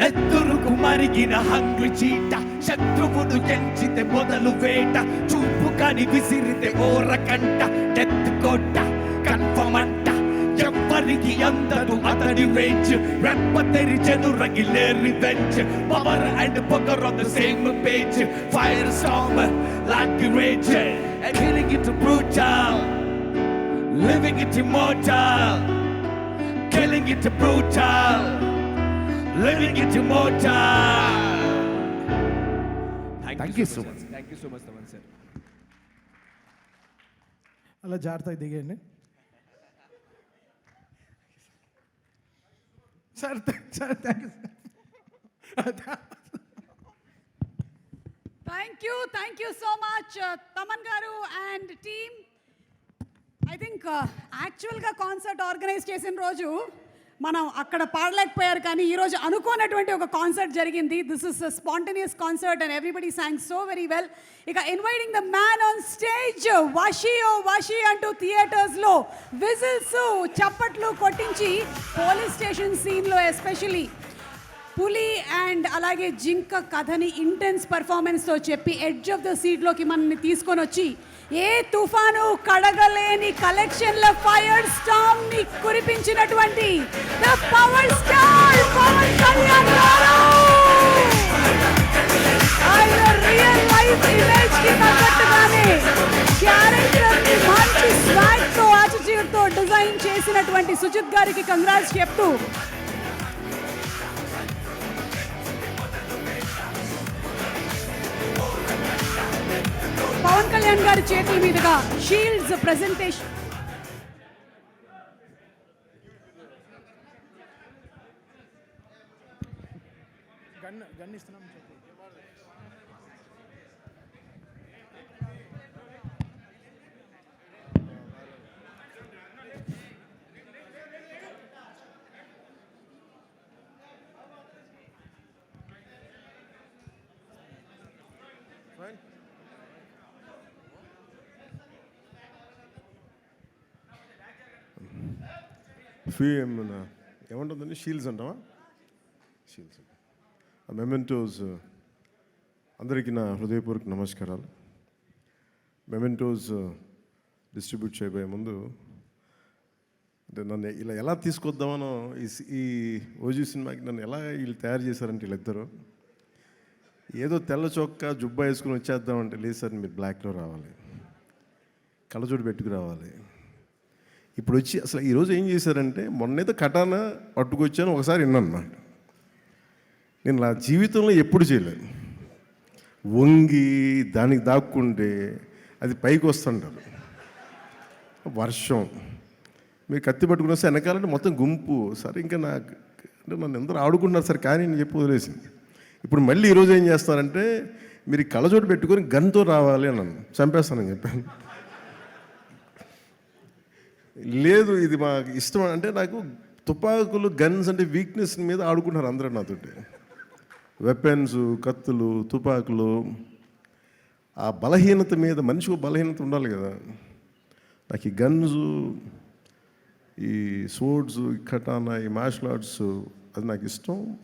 నెత్తురుకు మరిగిన హంగు చీట శత్రువును ఎంచితే మొదలు వేట చూపు కాని విసిరితే ఓర కంట డెత్ కోట కన్ఫర్మ్ అంట ఎవ్వరికి అందదు అతడి రేంజ్ రెప్ప తెరిచెను రగిలే revenge power and పొగర్ on the same page fire storm lock a rage. And killing it brutal. Living it immortal. Killing it brutal. Living it immortal thank you so much. Thank you so much Thaman sir అలా జాగ్రత్తగా దిగండి sir sir thank you thank you thank you so much Thaman garu and team I think యాక్చువల్గా concert organise చేసిన రోజు మనం అక్కడ పాడలేకపోయారు కానీ ఈరోజు అనుకోనటువంటి ఒక కాన్సర్ట్ జరిగింది. This is spontaneous concert and everybody sang so very well ఇక inviting the man on stage వాషియో వాషి అంటూ థియేటర్స్లో విజిల్స్ చప్పట్లు కొట్టించి పోలీస్ స్టేషన్ సీన్లో ఎస్పెషలీ పులి అండ్ అలాగే జింక కథని ఇంటెన్స్ పర్ఫార్మెన్స్తో చెప్పి ఎడ్జ్ ఆఫ్ ద సీట్లోకి మనల్ని తీసుకొని వచ్చి ఏ తుఫాను కడగలేని కలెక్షన్ల ఫైర్ స్టామ్ని కురిపించినటువంటి the power star Pawan Kalyan garu. ఆయన రియల్ లైఫ్ ఇమేజ్కి తగ్గట్టుగానే క్యారెక్టర్ని మంచి స్వాగ్తో ఆటిట్యూడ్తో డిజైన్ చేసినటువంటి సుజిత్ గారికి కంగ్రాట్స్ చెప్తూ చేతుల మీదుగా షీల్డ్స్ ప్రజెంటేషన్ గన్ గన్ ఇస్తున్నాం చెప్పు ఫీ ఏమంటుందండి? షీల్డ్స్ అంటావా? షీల్డ్స్. మెమెంటోస్ అందరికీ నా హృదయపూర్వక నమస్కారాలు. మెమెంటోస్ డిస్ట్రిబ్యూట్ చేయబోయే ముందు అంటే నన్ను ఇలా ఎలా తీసుకొద్దామనో ఈ ఈ ఓజీ సినిమాకి నన్ను ఎలా వీళ్ళు తయారు చేశారంటే వీళ్ళిద్దరు ఏదో తెల్ల చొక్క జుబ్బా వేసుకుని వచ్చేద్దామంటే లేదు సార్ మీరు బ్లాక్లో రావాలి. కళ్ళజోడు పెట్టుకు రావాలి. ఇప్పుడు వచ్చి అసలు ఈరోజు ఏం చేశారంటే మొన్నైతే కటాన పట్టుకొచ్చాను ఒకసారి విన్నాను. నేను నా జీవితంలో ఎప్పుడు చేయలేదు. వంగి దానికి దాక్కుంటే అది పైకి వస్తుంటారు. వర్షం. మీరు కత్తి పట్టుకుని వస్తే వెనకాలంటే మొత్తం గుంపు. సరే ఇంకా నాకు అంటే నన్ను అందరూ ఆడుకుంటున్నారు సరే కానీ నేను చెప్పి వదిలేసింది. ఇప్పుడు మళ్ళీ ఈరోజు ఏం చేస్తారంటే మీరు కళ్ళజోటు పెట్టుకొని గన్తో రావాలి అన్నాను. చంపేస్తానని చెప్పాను. లేదు ఇది మాకు ఇష్టం అంటే నాకు తుపాకులు గన్స్ అంటే వీక్నెస్ మీద ఆడుకుంటున్నారు అందరూ నాతోటి. వెపన్స్ కత్తులు తుపాకులు. ఆ బలహీనత మీద మనిషికి బలహీనత ఉండాలి కదా. నాకు ఈ గన్స్ ఈ సోడ్స్ ఈ కటానా ఈ మార్షల్ ఆర్ట్స్ అది నాకు ఇష్టం.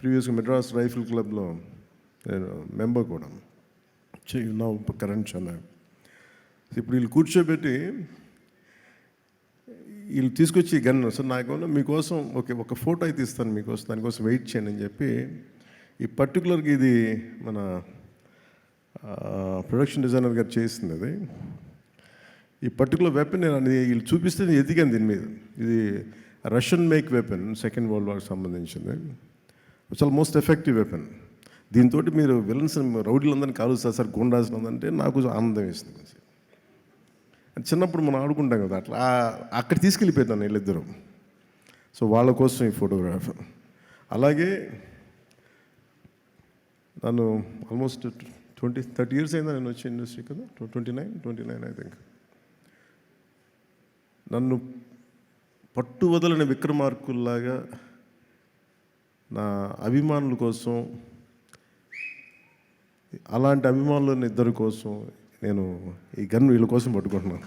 ప్రీవియస్గా మెడ్రాస్ రైఫిల్ క్లబ్లో నేను మెంబర్ కూడా. నా కరెంట్ చెన్నై ఇప్పుడు వీళ్ళు కూర్చోబెట్టి వీళ్ళు తీసుకొచ్చి గన్ సార్ నాకేమన్నా మీకోసం ఓకే ఒక ఫోటో అయితే ఇస్తాను మీకోసం దానికోసం వెయిట్ చేయండి అని చెప్పి ఈ పర్టికులర్గా ఇది మన ప్రొడక్షన్ డిజైనర్ గారు చేసింది అది. ఈ పర్టికులర్ వెపన్ నేను అది వీళ్ళు చూపిస్తే నేను ఎదిగాను దీని మీద. ఇది Russian make weapon second world వార్కి సంబంధించింది. చాలా మోస్ట్ ఎఫెక్టివ్ వెపన్. దీంతో మీరు విలన్స్ రౌడీలందరినీ కాలుస్తారు సార్ గుండాల్సిన అంటే నాకు ఆనందం వేసింది. చిన్నప్పుడు మనం ఆడుకుంటాం కదా అట్లా. అక్కడ తీసుకెళ్ళిపోతాను వీళ్ళిద్దరు. సో వాళ్ళ కోసం ఈ ఫోటోగ్రాఫ్. అలాగే నన్ను ఆల్మోస్ట్ ట్వంటీ థర్టీ ఇయర్స్ అయిందా నేను వచ్చే ఇండస్ట్రీ కదా? Twenty nine twenty nine I think నన్ను పట్టు వదలని విక్రమార్కుల్లాగా నా అభిమానుల కోసం అలాంటి అభిమానులు ఇద్దరి కోసం నేను ఈ గన్ వీళ్ళ కోసం పట్టుకుంటున్నాను.